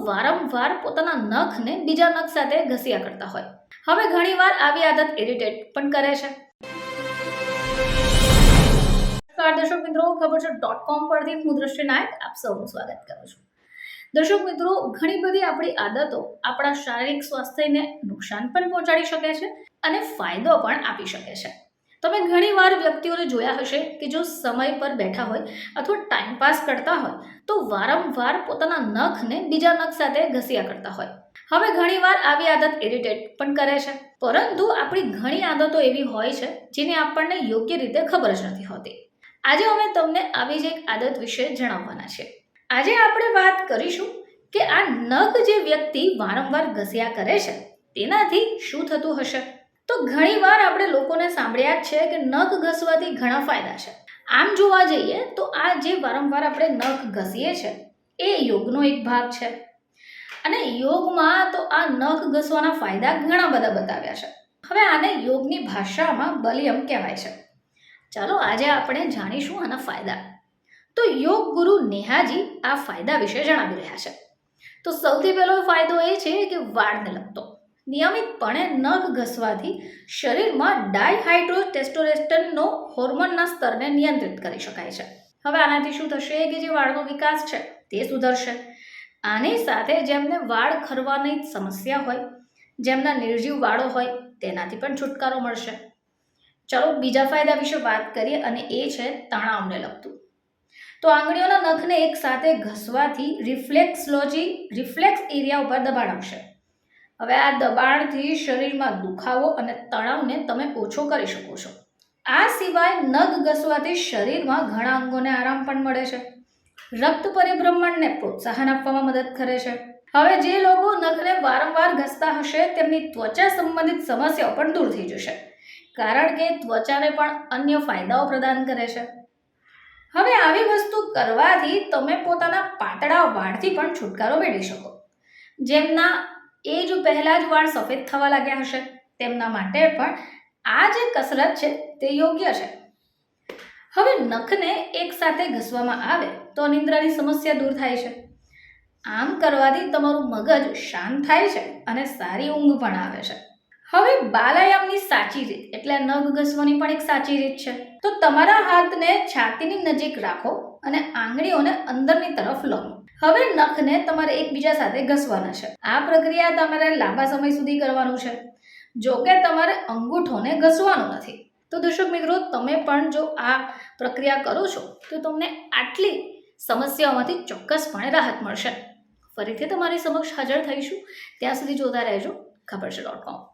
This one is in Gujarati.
વારંવાર પોતાના નખને બીજા નખ સાથે ઘસ્યા કરતા હોય. હવે ઘણીવાર આવી આદત ઇરિટેટ પણ કરે છે. નમસ્કાર, દર્શક મિત્રો, ખબર છે ડોટ કોમ પરથી હું દ્રષ્ટિ નાયક, આપ સૌનું સ્વાગત કરું છું. દર્શક મિત્રો, ઘણી બધી આપણી આદતો આપણા શારીરિક સ્વાસ્થ્યને નુકસાન પણ પહોંચાડી શકે છે અને ફાયદો પણ આપી શકે છે. તમે ઘણીવાર વ્યક્તિઓને જોયા હશે કે જો સમય પર બેઠા હોય અથવા ટાઈમ પાસ કરતા હોય, તો વારંવાર પોતાના નખને બીજા નખ સાથે ઘસ્યા કરતા હોય. હવે ઘણીવાર આવી આદત ઇરિટેટ પણ કરે છે. પરંતુ આપણી ઘણી આદતો એવી હોય છે જેની આપણને યોગ્ય રીતે ખબર જ નથી હોતી. આજે અમે તમને આવી જ એક આદત વિશે જણાવવાના છે. આજે આપણે વાત કરીશું કે આ નખ જે વ્યક્તિ વારંવાર ઘસ્યા કરે છે, તેનાથી શું થતું હશે? તો ઘણીવાર આપણે લોકોને સાંભળ્યા જ છે કે નખ ઘસવાથી ઘણા ફાયદા છે. આમ જોવા જઈએ તો આ જે વારંવાર આપણે નખ ઘસીએ છે, એ યોગનો એક ભાગ છે. અને યોગમાં તો આ નખ ઘસવાના ફાયદા ઘણા બધા બતાવ્યા છે. હવે આને યોગની ભાષામાં બલિયમ કહેવાય છે. ચાલો આજે આપણે જાણીશું આના ફાયદા. તો યોગ ગુરુ નેહાજી આ ફાયદા વિશે જણાવી રહ્યા છે. તો સૌથી પહેલો ફાયદો એ છે કે વાળને લગતો નિયમિતપણે નખ ઘસવાથી શરીરમાં ડાયહાઇડ્રો ટેસ્ટોરેસ્ટનનો હોર્મોનના સ્તરને નિયંત્રિત કરી શકાય છે. હવે આનાથી શું થશે કે જે વાળનો વિકાસ છે તે સુધરશે. આની સાથે જેમને વાળ ખરવાની સમસ્યા હોય, જેમના નિર્જીવ વાળો હોય, તેનાથી પણ છુટકારો મળશે. ચલો બીજા ફાયદા વિશે વાત કરીએ અને એ છે તણાવને લગતું. તો આંગળીઓના નખને એક સાથે ઘસવાથી રિફ્લેક્સલોજી, રિફ્લેક્સ એરિયા ઉપર દબાણ આવશે હવે આ દબાણથી શરીરમાં દુખાવો અને તણાવને તમે ઓછો કરી શકો છો. આ સિવાય નખ ઘસવાથી શરીરમાં ઘણા અંગોને આરામ પણ મળે છે. રક્ત પરિભ્રમણને પ્રોત્સાહન આપવામાં મદદ કરે છે. હવે જે લોકો નખને વારંવાર ઘસતા હશે, તેમની ત્વચા સંબંધિત સમસ્યાઓ પણ દૂર થઈ જશે. કારણ કે ત્વચાને પણ અન્ય ફાયદાઓ પ્રદાન કરે છે. હવે આવી વસ્તુ કરવાથી તમે પોતાના પાતળા વાળથી પણ છુટકારો મેળવી શકો. જેમના એ જો પહેલાં જ વાળ સફેદ થવા લાગ્યા હશે. તેમના માટે પણ આ જે કસરત છે તે યોગ્ય છે. હવે નખને એકસાથે ઘસવામાં આવે તો નિંદ્રાની સમસ્યા દૂર થાય છે. આમ કરવાથી તમારું મગજ શાંત થાય છે અને સારી ઊંઘ પણ આવે છે. હવે બાલાયામની સાચી રીત એટલે નખ ઘસવાની પણ એક સાચી રીત છે. તો તમારા હાથને છાતીની નજીક રાખો અને આંગળીઓને અંદરની તરફ લો હવે નખને તમારે એકબીજા સાથે ઘસવાના છે. આ પ્રક્રિયા તમારે લાંબા સમય સુધી કરવાનું છે. જો કે તમારે અંગૂઠોને ઘસવાનું નથી. તો દર્શક મિત્રો, તમે પણ જો આ પ્રક્રિયા કરો છો, તો તમને આટલી સમસ્યાઓમાંથી ચોક્કસપણે રાહત મળશે. ફરીથી તમારી સમક્ષ હાજર થઈશું. ત્યાં સુધી જોતા રહેજો. ખબર છે ડોટ કોમ